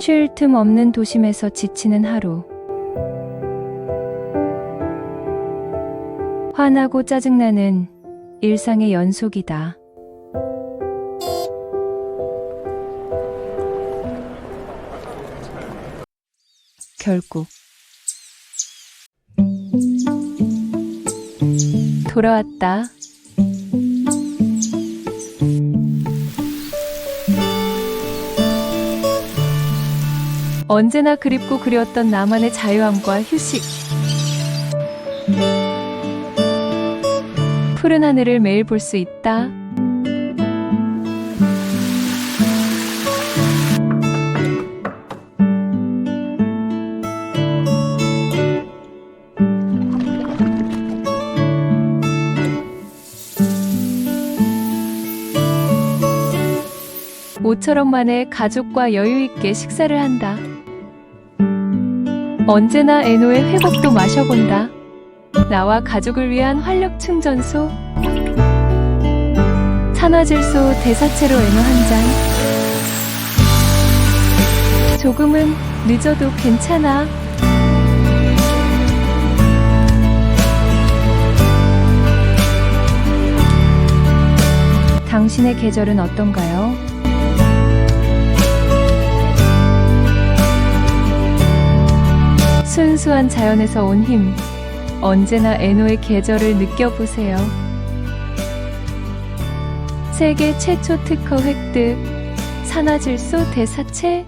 쉴 틈 없는 도심에서 지치는 하루. 화나고 짜증나는 일상의 연속이다. 결국 돌아왔다. 언제나 그립고 그리웠던 나만의 자유함과 휴식. 푸른 하늘을 매일 볼 수 있다. 모처럼 만에 가족과 여유 있게 식사를 한다. 언제나 에노의 회복도 마셔본다. 나와 가족을 위한 활력 충전소. 산화질소 대사체로 에노 한 잔. 조금은 늦어도 괜찮아. 당신의 계절은 어떤가요? 순수한 자연에서 온 힘, 언제나 에노의 계절을 느껴보세요. 세계 최초 특허 획득, 산화질소 대사체